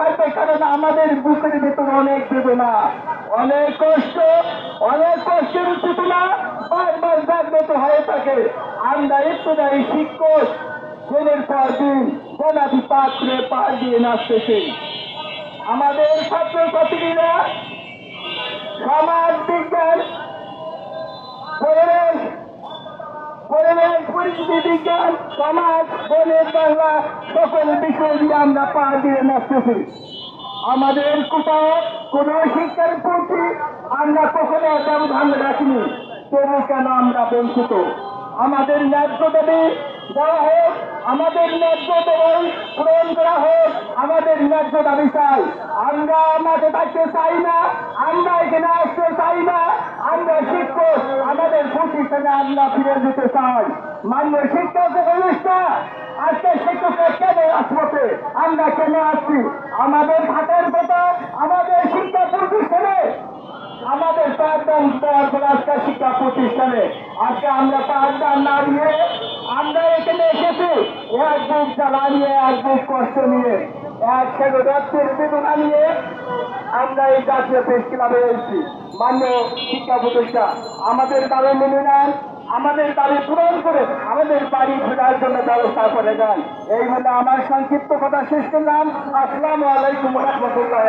থাকবে কারণ আমাদের বুকের ভেতরে অনেক বেদনা। অনেক কষ্ট, অনেক কষ্টের চেতনা বারবার জাগ্রত হয়ে থাকে। আমরা ইত্যাদি শিক্ষক দিনের পর দিন গোলাপি পাত্রে পা দিয়ে নাচতেছি। আমাদের ছাত্রছাত্রীরা সমাজ পরিস্থিতি বিজ্ঞান সমাজ বনের বাংলা সকল বিষয় আমরা পা দিয়ে নাচতেছি। আমাদের কোথাও কোন শিক্ষার প্রতি আমরা কখনো ব্যবধান রাখিনি, তবু কেন আমরা বঞ্চিত? আমাদের ন্যায্য দাবি দেওয়া হোক, আমাদের ন্যায্য দাবি পূরণ করা হোক, আমাদের ন্যায্য দাবি চাই। আমরা আমাকে থাকতে চাই না, আমরা এখানে আসতে চাই না আমরা শিক্ষক, আমাদের প্রতিষ্ঠানে আমরা ফিরে যেতে চাই। মান্য শিক্ষক অনুষ্ঠান আজকে শিক্ষকের কেন আসবতে আমরা কেন আসছি আমাদের থাকার কথা, আমাদের শিক্ষা প্রতিষ্ঠানে। আমাদের পাঠদান আজকে শিক্ষা প্রতিষ্ঠানে। আজকে আমরা পাঠদান না নিয়ে আমরা এখানে এসেছি। এক বুক জ্বালা নিয়ে এক বুক কষ্ট নিয়ে। নিয়ে আমরা এই এসেছি। শিক্ষা আমাদের দাবি মেনে নেন, আমাদের দাবি পূরণ করে আমাদের বাড়ি ফেরার জন্য ব্যবস্থা করে দেন। এই বলে আমার সংক্ষিপ্ত কথা শেষ করলাম। আসসালামু আলাইকুম রহমতুল্লাহ